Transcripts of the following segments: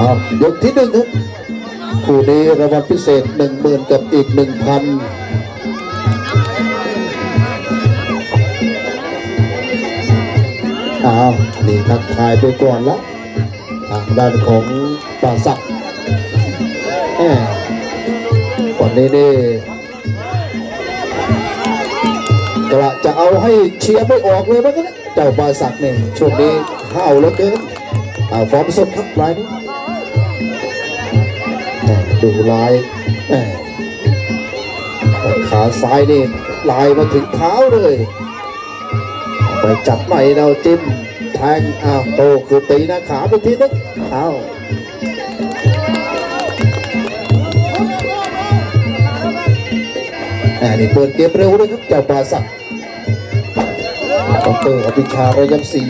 เอายกที่หนึ่งครับคู่นี้รางวัลพิเศษหนึ่งหมื่นกับอีกหนึ่งพันอ้าวนี่ทักทายไปก่อนละทางด้านของป่าศักดิ์แหมวันนี้นี่กระจะเอาให้เชียร์ไม่ออกเลยมั้งนะเจ้าป่าศักดิ์เนี่ยช่วงนี้ห้าวเหลือเกินเอาฟอร์มสดครับรายนี้ ดูลายแขาซ้ายนี่ลายมาถึงเท้าเลย ไปจับไหล่เราจิ้มแทงอ้าวโตคือตีน้าขาไปทีนึงอ้าวแหมนี่เปิดเกมเร็วเลยครับเจ้าปลาสักดอกเตอรอภิชาระยำศรี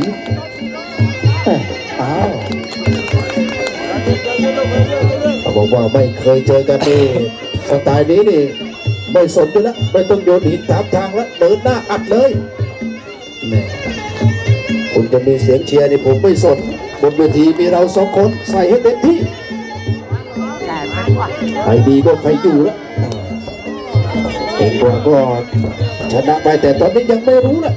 บอกว่าไม่เคยเจอกันนี่สไตล์นี้นี่ไม่สนอยู่แล้วไม่ต้องโยนหินตามทางแล้วเดินหน้าอัดเลยแม่คุณจะมีเสียงเชียร์นี่ผมไม่สนบนเวทีมีเราสองคนใส่ให้เต็มที่ใครดีก็ใครอยู่แล้วเองกว่าก็ชนะไปแต่ตอนนี้ยังไม่รู้นะ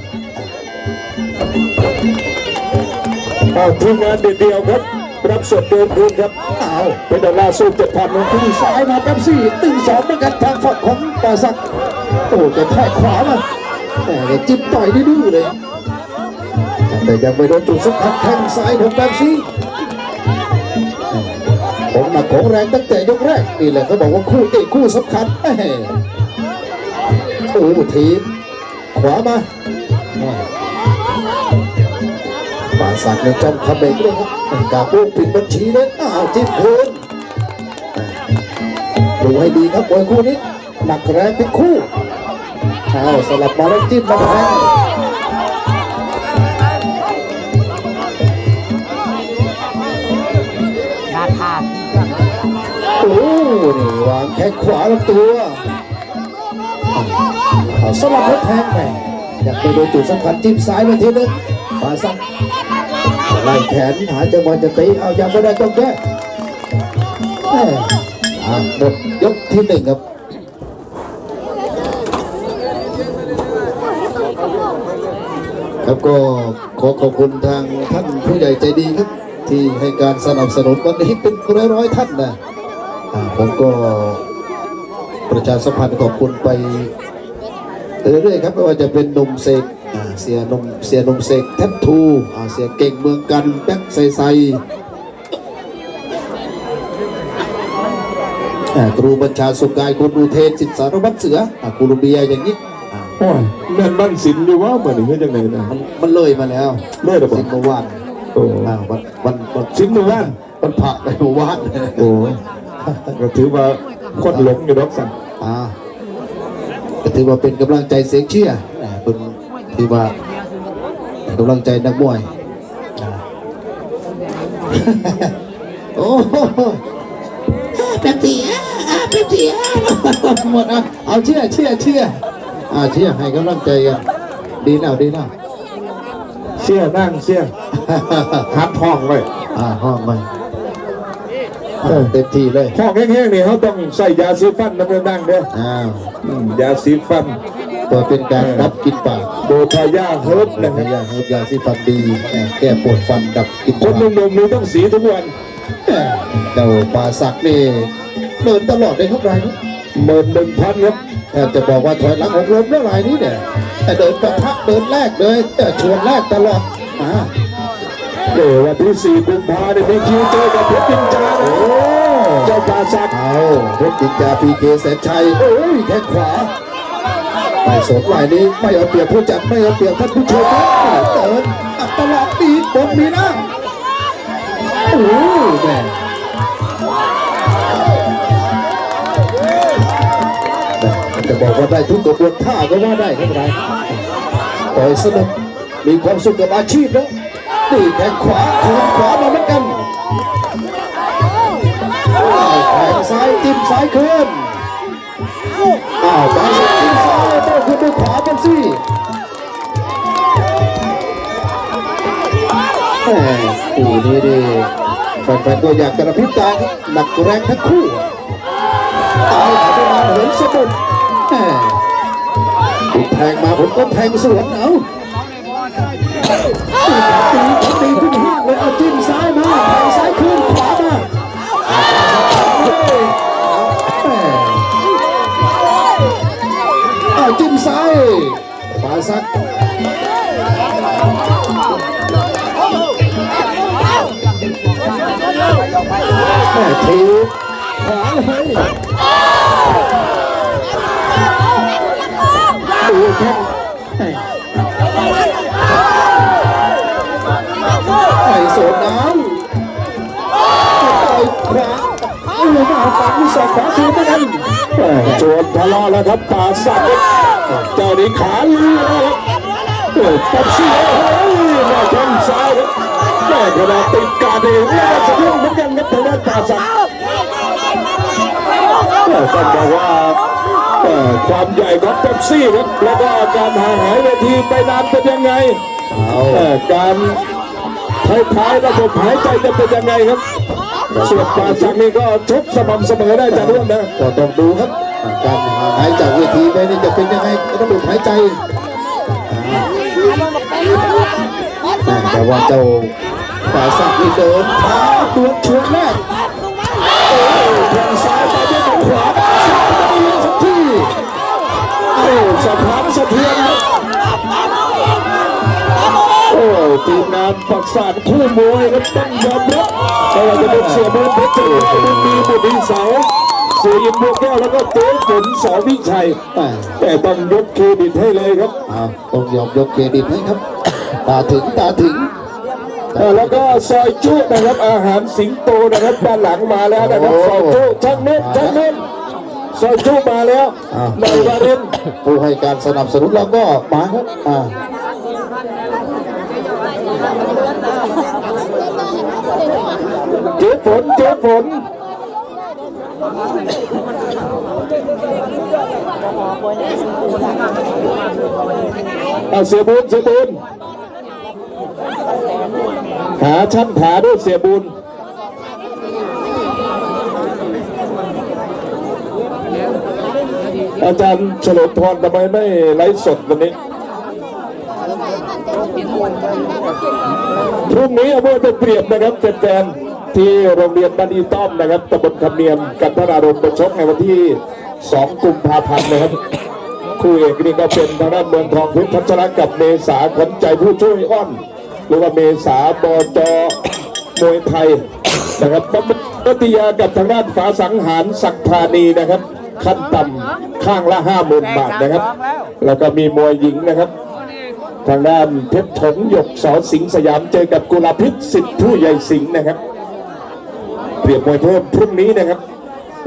เอาทีมงานเดียวครับ รับสดเกินคืนครับอ้าวเป็นดอลลาร์สู้เจ็ดพันนะตีซ้ายมาครับสี่ตึงสองเหมือนกันทางฝั่งของปาสักโอ้จะแทกขวามาแต่จิ้มต่อยดื้อเลยแต่ยังไม่โดนจุดสำคัญแข้งซ้ายของแบมซี่ของหนักของแรงตั้งแต่ยกแรกนี่แหละเขาบอกว่าคู่เอกคู่สำคัญโอ้ทีมขวามา สักในจอมคำเบกเลยครับกาโป้ปิดบัญชีเลยอ้าวจิ้มคืนดูให้ดีครับมวยคู่นี้หนักแรงเป็นคู่เอาสลับมาแล้วจิ้มมาแทงราคาโอ้นี่วางแข้งขวาลำตัวเอาสลับแล้วแทงไปอยากไปโดนจุดสำคัญจิ้มซ้ายไปทีนึงมาสัก ไล่แขนหาจังหวะจะตีเอายังไม่ได้ต้องแก้หมดยกที่หนึ่งครับครับก็ขอขอบคุณทางท่านผู้ใหญ่ใจดีครับ ที่ให้การสนับสนุนวันนี้เป็นร้อยๆท่านนะผมก็ประชาสัมพันธ์ขอบคุณไปเรื่อยๆครับไม่ว่าจะเป็นหนุ่มเสก เสียหนุ่มเสียหนุ่มเสกแทททูอ่าเสียเก่งเมืองกันแบ็คไซไซอ่าครูบัญชาสุกายคุณอุเทนสิทธิสารวัตรเสืออ่าครูลูเบียอย่างนี้อ่าโอ้ยแม่นบ้านสินดีว่าเหมือนอย่างนี้จังไหนนะมันมันเลยมาแล้วเลยเหรอบอกสิบเมื่อวานโอ้อ่าวันวันวันสินเมื่อวานมันผักไปเมื่อวานโอ้ก็ถือว่าคนหลงอยู่ดอกสั่งอ่าก็ถือว่าเป็นกำลังใจเสียงเชียร์อ่าเป็น ถือว่าเป็นกำลังใจนักมวยอ่าโอ้โหแป๊บเดียวอ่าแป๊บเดียวหมดอะเอาเชียร์เชียร์เชียร์อ่าเชียร์ให้กำลังใจกันดีแล้วดีแล้วเสียนั่งเสียหัดห้องไว้อ่าห้องไปอ่าเต็มที่เลยห้องแห้งๆนี่เขาต้องใส่ยาสีฟันน้ำดังๆเด้ออ้าวอืมยาสีฟัน ตัวเป็นการดับกลินปากโดทายาเฮิร์บนะนะคครัรับบยาเฮิร์บยาที่ฟันดีแหม่แก้ปวดฟันดับกลินคนปากหนุ่มๆนี่ต้องสีทุกวันแหม่เจ้าปลาสักนี่เดินตลอดเลยครับรายนี้หมื่นหนึ่งพันครับแทบจะบอกว่าถอยหลังของลมแล้วรายนี้เนี่ยแต่เดินปะทะเดินแรกเลยแต่ชวนแรกตลอดมาเดี๋ยววันที่สี่กุมภาพันธ์มีคิวเจอกับเพชรจินจาโอ้ เจ้าป่าสักเอาเพชรจินจาพีเคแสนชัยโอ้ยแข้งขวา ไม่สนรายนี้ไม่เอาเปรียบผู้จัดไม่เอาเปรียบท่านผู้ชมครับเดินอัดตลอดมีบนมีล่างโอ้แม่จะบอกว่าได้ทุกกระบวนท่าก็ว่าได้ครับไรต่อยสนุกมีความสุขกับอาชีพแล้วดีแข้งขวาแข้งขวามาเหมือนกันแข้งซ้ายจิ้มซ้ายคืนอ้าวบา ด้วยขวาเป็นซี่แหมอูนี่ดิแฟนๆก็อยากกระพริบตาหนักแรงทั้งคู่ตายหายไปมาณเหินสะดุดแหมคุณแทงมาผมก็แทงสวนเอา ปาซักแม่ทีบขวาเลยดูแค่ไอ้โสดน้ำต่อย ขวาเอาลงมาฝังที่ศอกขวาทีเหมืนกันแม่จวนทะเลาะแล้วครับป่าสักเจ้าดีขาลีแล้วครับโอ้ปับซี่โอ้ยแม่แข้งซ้ายครับแม่กระดาติดกาดเองแม่สะดุ้งเหมือนกันครับทางด้านป่าสักต้องบอกว่าความใหญ่ของเป๊ปซี่ครับแล้วก็การห่างหายเวทีไปนานเป็นยังไงการท้ายๆระบบหายใจจะเป็นยังไงครับ ส่วนป่าสักนี่ก็ชกสม่ำเสมอได้จากเรื่องนะก็ต้องดูครับ การห่างหายจากเวทีไปนี่จะเป็นยังไงระบบหายใจอ่าแต่ว่าเจ้าป่าสักนี่เดินท้าดวลชวนแรกแทงซ้ายไปด้วยหมัดขวาซ้ายไปยิงสักทีโอ้สะพานสะเทือน ทีมงานปักษานคู่มวยครับต้องยอมรับไม่ว่าจะเป็นเสียบุญเพชรเจ้าบุญมีบุญมีเสาเสียอินบัวแก้วแล้วก็เต้ฝนสอวิชัยแต่ต้องยกเครดิตให้เลยครับต้องยอมยกเครดิตให้ครับตาถึงตาถึงแล้วก็ซอยจุนะครับอาหารสิงโตนะครับด้านหลังมาแล้วนะครับซอยจุช่างเนุ่นช่างเนุ่นซอยจุมาแล้วในวาเรนผู้ให้การสนับสนุนเราก็มาครับอ่า เจ๊ ฝนเจ๊ฝนเอาเสียบุญเสียบุญหาช่างขาด้วยเสียบุญอาจารย์เฉลิมพรทำไมไม่ไลฟ์สดวันนี้พรุ่งนี้เอาเบอร์ไปเปรียบนะครับแฟนๆ ที่โรงเรียนบ้านอีต้อมนะครับตำบลคำเนียมกันทรารมณ์ไปชกในวันที่ 2 กุมภาพันธ์นะครับคู่เอกนี่ก็เป็นทางด้านเมืองทองเพชรพัชรกับเมษาขวัญใจผู้ช่วยอ้อน หรือว่าเมษาบจมวยไทยนะครับปฏิยากับทางด้านฝาสังหารศักธานีนะครับ ขั้นต่ำข้างละห้าหมื่นบาทนะครับ แล้วก็มีมวยหญิงนะครับ ทางด้านเพชรถงหยกสอสิงสยามเจอกับกุลาพิษสิทธิ์ผู้ใหญ่สิงห์นะครับ เปรียบมวยเพิ่มพรุ่งนี้นะครับ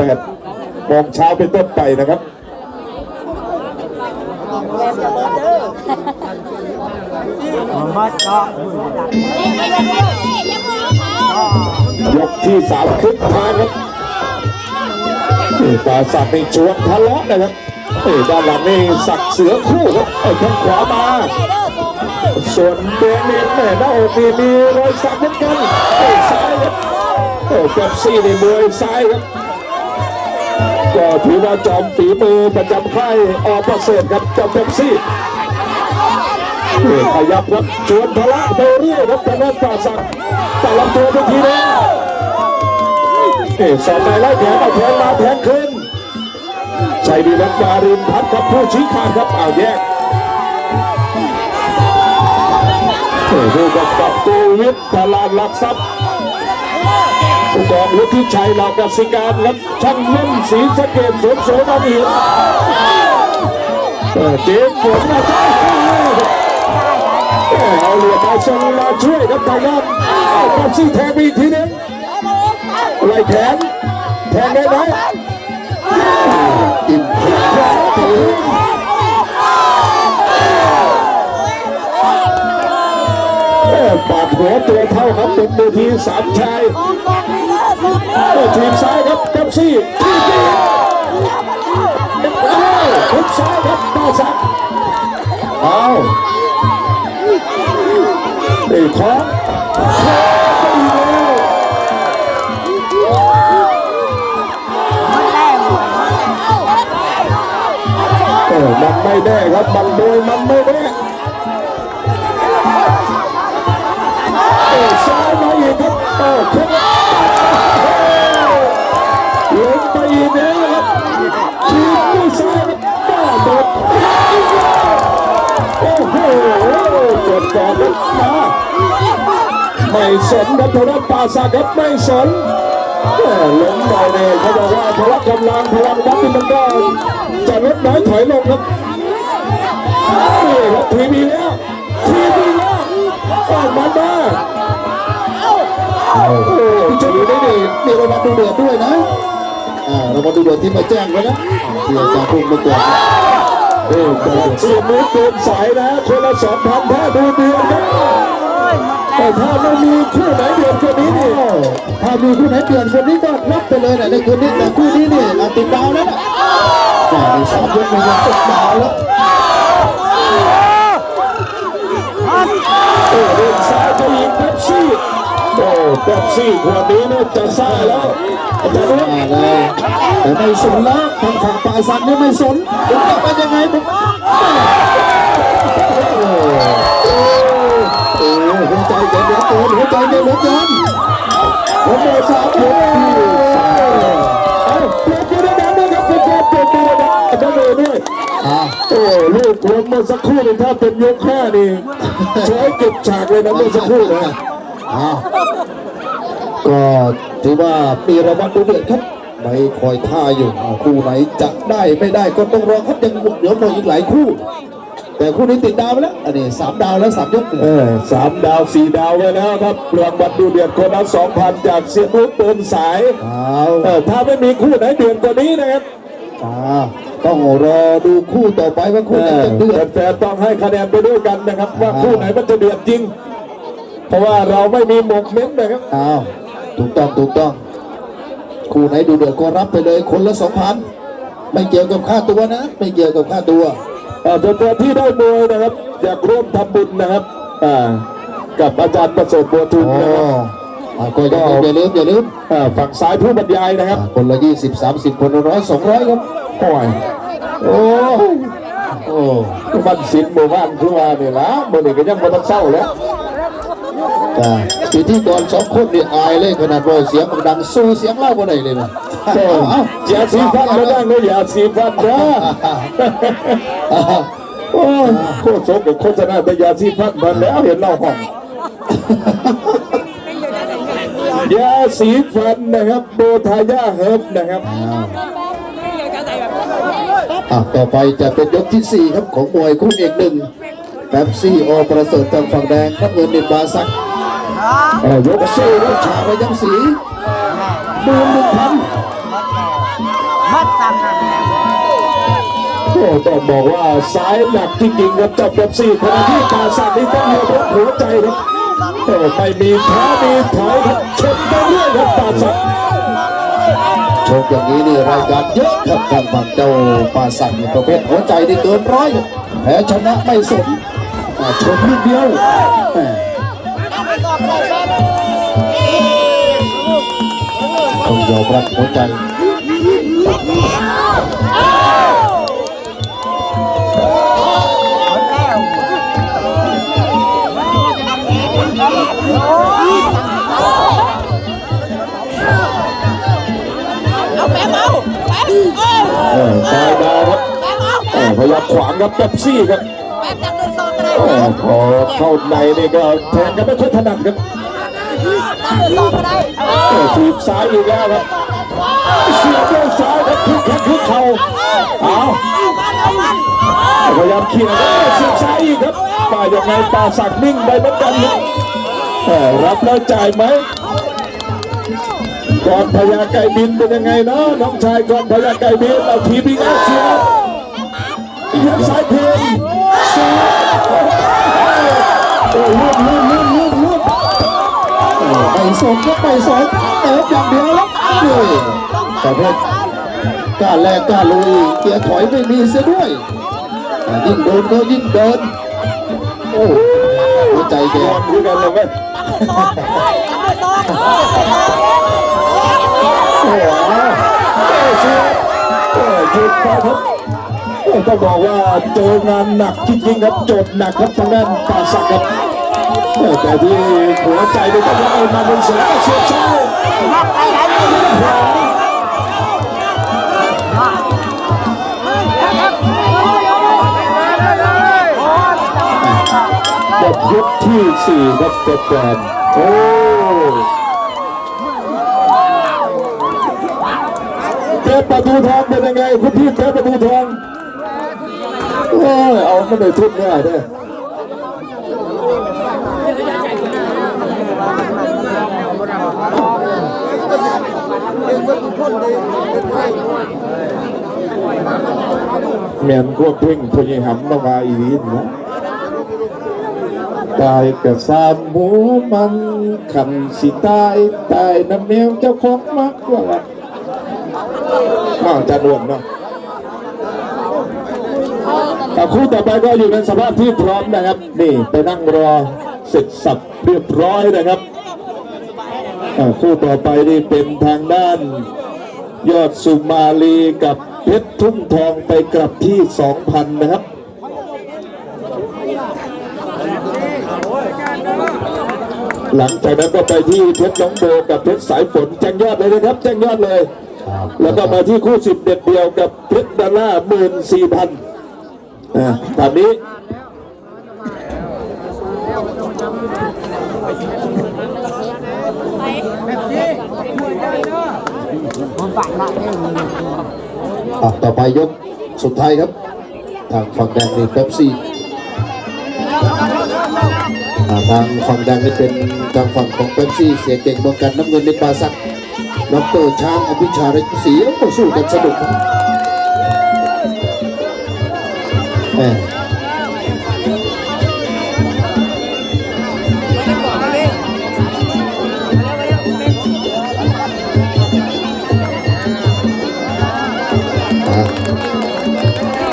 8โมงเช้าเป็นต้นไปนะครับยกที่สามขึ้นทางครับปราสักนี่ชวนทะเลาะนะครับด้านหลังนี่สักเสือคู่ครับไอ้ข้างขวามาส่วนเบนนี่แม่หน้าอกมีรอยสักเหมือนกันไอ้ซ้ายครับ โอ้เป๊ปซี่ในมวยซ้ายครับ ก็ถือว่าจอมฝีมือประจำค่ายออประเสริฐครับจอมเป๊ปซี่ขยับครับชวนทะละไปเรื่อยครับทางด้านป่าสักแต่ลำตัวไปทีนึงนี่สอบไปไล่แขนเอาแทงมาแทงขึ้นชัยดีรัตน์วารินพัฒน์ครับผู้ชี้ขาดครับเอาแยกดูกับกับโกวิทตลาดหลักทรัพย์ ผู้กองวุฒิชัยเหล่ากสิการครับช่างนุ่นศรีสะเกดสวนโสมานหินเออเจ๊ฝนมาจ้าเอาเหลือมาส่งมาช่วยครับทางด้านปับซี่แทงไปอีกทีนึงไหลแขนแทงได้ไหมอิ่มครับเออปาดหัวตัวเท่าครับเป็นเวทีสามชาย ลูกทีมซ้ายครับเต็มซี่ทีมที่เอาทุซ้ายครับต่อสักเอาเด็กท้องมันไม่แน่ครับบันโดยมันไม่แน่เออซ้ายมาอีกครับเอ้น กดก่อนครับมาไม่สนครับทางด้านป่าสักครับไม่สนแม่ล้มไปเนี่ยเขาบอกว่าพละกำลังพลังวัดนี่มันก็จะลดน้อยถอยลงครับนี่ครับทีมีแล้วทีมีแล้วออกมาบ้าพี่ชมอยู่นี่นี่มีรางวัลดูเดือดด้วยนะอ่ารางวัลดูเดือดที่มาแจ้งไว้นะที่อาจารย์พูดเมื่อก่อ นนะเออแต่เสียมือเดินสายนะคนละสองพันถ้าดูเดือนนะแต่ถ้าไม่มีคู่ไหนเดือนคนนี้นี่ถ้ามีคู่ไหนเปลี่ยนคนนี้ก็รับไปเลยนะในคืนนี้แต่คู่นี้นี่ติดดาวแล้วนะแต่สามยกมันยังติดดาวแล้ว โอ้เป๊ปซี่ขวดนี้น่าจะซ่าแล้วอาจารย์รู้แต่ไม่สนแล้วทางฝั่งป่ายสันนี่ไม่สนผมจะไปยังไงผมโอ้หัวใจเด็ดเหลือเกินหัวใจเด็ดเหลือเกินผมเลยสามยกที่สามเอาเปลี่ยนอยู่ในนั้นด้วยครับแฟนๆเปลี่ยนอยู่ในนั้นด้วมเมื่อสักครู่นี่ถ้าเป็นยกห้านี่ใช้เก็บฉากเลยนะเมื่อสักครู่นะอ้าว ก็ถือว่ามีรางวัลดูเดือดครับไม่คอยท่าอยู่อ่าคู่ไหนจะได้ไม่ได้ก็ต้องรอครับยังเหลือหมดอีกหลายคู่ แต่คู่นี้ติดดาวไปแล้วอันนี้สามดาวแล้วสามยกเออสามดาวสี่ดาวไปแล้วครับรางวัลดูเดือดคนละสองพันจากเสียรุ่เดินสายเอาเออถ้าไม่มีคู่ไหนเดือดกว่านี้นะครับอ่าต้องรอดูคู่ต่อไปว่าคู่ไหนจะเดือดแฟนๆต้องให้คะแนนไปด้วยกันนะครับ ว่าคู่ไหนมันจะเดือดจริง เพราะว่าเราไม่มีหมกเม้นนะครับอ้าว ถูกต้องถูกต้อง คู่ไหนดูเดือดก็รับไปเลยคนละสองพันไม่เกี่ยวกับค่าตัวนะ ไม่เกี่ยวกับค่าตัวเอ่อแฟนๆที่ได้มวยนะครับอยากร่วมทำบุญนะครับอ่ากับอาจารย์ประเสริฐบัวทุนอ๋อนะครับ อ่าก็อย่าลืมอย่าลืมอย่าลืมอ่าฝั่งซ้ายผู้บรรยายนะครับคนละยี่สิบสามสิบคนละร้อยสองร้อยครับ โอ้ยโอ้ยโอ้ บ้านสินหมู่บ้านคือว่าเนี่ยละมื่อนี้ก็ยังบ่ต้องเศร้าแล้วจ้า พิธีกรสองคนนี่อายเลยขนาดว่าเสียงมันดังสู้เสียงเล่าบ่ได้เลยนะก็เอ้าอย่าสีฟันไม่ได้นะอย่าสีฟันนะอ้าวโอ้ยโคตรสมกับโฆษณาแต่ยาสีฟันมันแล้วเห็นเล่าห้องยาสีฟันนะครับโบทายาเฮิร์บนะครับอะต่อไปจะเป็นยกที่สี่ครับของมวยคู่เอกหนึ่งแป๊บซี่อประเสริฐทางฝั่งแดงครับเงินเด่นบาซัก เออยกสู้สู้ลูกชาระยำสีดูหนึ่งพัน mất tăng này โอ้ต้องบอกว่าซ้ายหนักจริงๆครับจับแบบสี่ขณะที่ตาสัตว์นี่ต้องยกหัวใจครับโอ้ไม่มีท้ามีถอยครับชนไปเรื่อยครับตาสัตว์ชกอย่างนี้นี่รายการเยอะครับทางฝั่งเจ้าปาสักนี่ประเภทหัวใจนี่เกินร้อยแพ้ชนะไม่สนชนนิดเดียวแม่ ต้องยอมรับหัวใจ ông bé mau bé ơi เออซ้ายดาวครับ bé mau เออพยายามขวางครับแบบซี่ครับ bé đang lên son cái เอ đây อพอเข้าในนี่ก็แทงกันไม่ค่อยถนัดครับ đang lên son cái đây เออทีบซ้ายอีกแล้วครับเสียบด้วยซ้ายครับคึกแค่คึกเข่าเอาพยายามเขี่ยครับเสียบซ้ายอีกครับมาอย่างไงปาสักนิ่งไปเหมือนกันครับรับแล้วจ่ายไหมก่อนพญาไก่บินเป็นยังไงเนาะน้องชายก่อนพญาไก่บินเอาทีบีเอาเซียนอีกครับซ้ายเพลงซ้าย โอ้ลุ่นลุ่นลุ่นลุ่นลุ่นไปสนก็ไปสนเติมอย่างเดียวแล้วด้วยประเภทกล้าแลกกล้าลุยเกียร์ถอยไม่มีเสียด้วยยิ่งโดนก็ยิ่งเดิน โอ้หัวใจแกก่อนคุยกันเลยเว้ย đang lên son đang lên son โอ้โหโอ้เสียโอ้หยุดไปครับ ต้องบอกว่าเจองานหนักจริงๆครับโจทย์หนักครับทางด้านป่าสักครับแต่ที่หัวใจนี่ก็ยังเอามาบนเสือเสียบซ้ายมัดไปไหนหมดยกที่สี่ครับเฟดแกรนโอ้เทปประตูทองเป็นยังไงคุณพี่เทปประตูทอง โอ้ยเอาไม่ได้ทุบง่ายเด้อแมนพวกเพ่งพญหำมามาอีนีนะตายกับสามหัวมันขันสิตายตายน้ำแนวเจ้าของมักกว่าละข้าวจานวนเนาะ แต่คู่ต่อไปก็อยู่ในสภาพที่พร้อมนะครับ นี่ไปนั่งรอเสร็จสับเรียบร้อยนะครับคู่ต่อไปนี่เป็นทางด้าน ยอดสุมาลีกับเพชรทุ่งทองไปกลับที่2,000นะครับหลังจากนั้นก็ไปที่เพชรน้องโบกับเพชรสายฝนแจ้งยอดเลยนะครับ แจ้งยอดเลย แล้วก็มาที่คู่สิบเด็ดเดียวกับเพชรดอลล่าหมื่นสี่พัน อ่าตามนี้อะต่อไปยกสุดท้ายครับ ทางฝั่งแดงนี่เป๊ปซี่อ่าทางฝั่งแดงนี่เป็นทางฝั่งของเป๊ปซี่เสียเก่งเมืองกันน้ำเงินในปาสักดอกเตช้างอภิชาฤทธิ์ศรีโอ้สู้กันสนุกนะแหม่อะ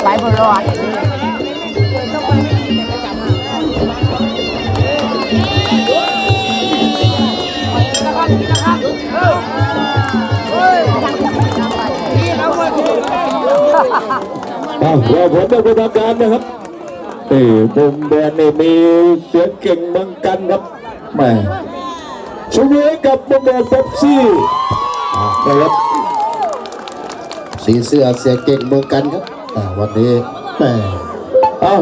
ไปบนรอด อ้าวรอผลเป็นทางการนะครับเอ้มุมแดงนี่มีเสียงเก่งเมืองกันครับแหม่ชูเวกับมุมแดงเป๊ปซี่นะครับสีเสื้อเสียเก่งเมืองกันครับอ่าวันนี้แหม่อ้าว